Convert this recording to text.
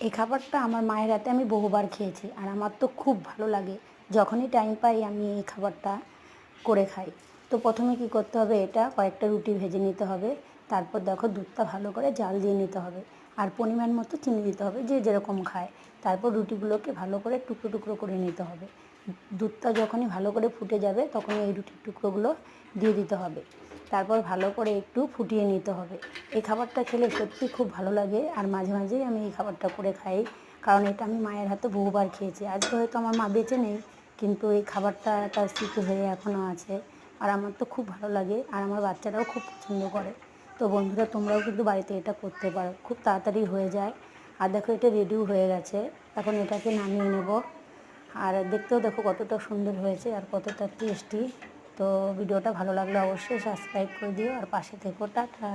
এই খাবারটা আমার মায়ের হাতে আমি বহুবার খেয়েছি আর আমার তো খুব ভালো লাগে। যখনই টাইম পাই আমি এই খাবারটা করে খাই। তো প্রথমে কি করতে হবে এটা কয়েকটা রুটি ভেজে নিতে হবে। তারপর দেখো দুধটা ভালো করে জাল দিয়ে নিতে হবে। আর পরিমাণ মতো চিনি দিতে হবে যে যেরকম খায়। তারপর রুটিগুলোকে ভালো করে টুকরো টুকরো করে নিতে হবে। দুধটা যখনই ভালো করে ফুটে যাবে তখন এই রুটির টুকরোগুলো দিয়ে দিতে হবে। তারপর ভালো করে একটু ফুটিয়ে নিতে হবে। এই খাবারটা খেলে সত্যি খুব ভালো লাগে আর মাঝে মাঝেই আমি এই খাবারটা করে খাই। কারণ এটা আমি মায়ের হাতে বহুবার খেয়েছি। আজকে হয়তো আমার মা বেঁচে নেই, কিন্তু এই খাবারটা তার স্মৃতি হয়ে এখনও আছে। আর আমার তো খুব ভালো লাগে আর আমার বাচ্চারাও খুব পছন্দ করে। তো বন্ধুরা, তোমরাও কিন্তু বাড়িতে এটা করতে পারো। খুব তাড়াতাড়ি হয়ে যায়। আর দেখো, এটা রেডিও হয়ে গেছে। এখন এটাকে নামিয়ে নেব। আর দেখতেও দেখো কতটা সুন্দর হয়েছে আর কতটা টেস্টি তো ভিডিওটা ভালো লাগলে অবশ্যই সাবস্ক্রাইব করে দিও। আর পাশে থেকো, টাটা।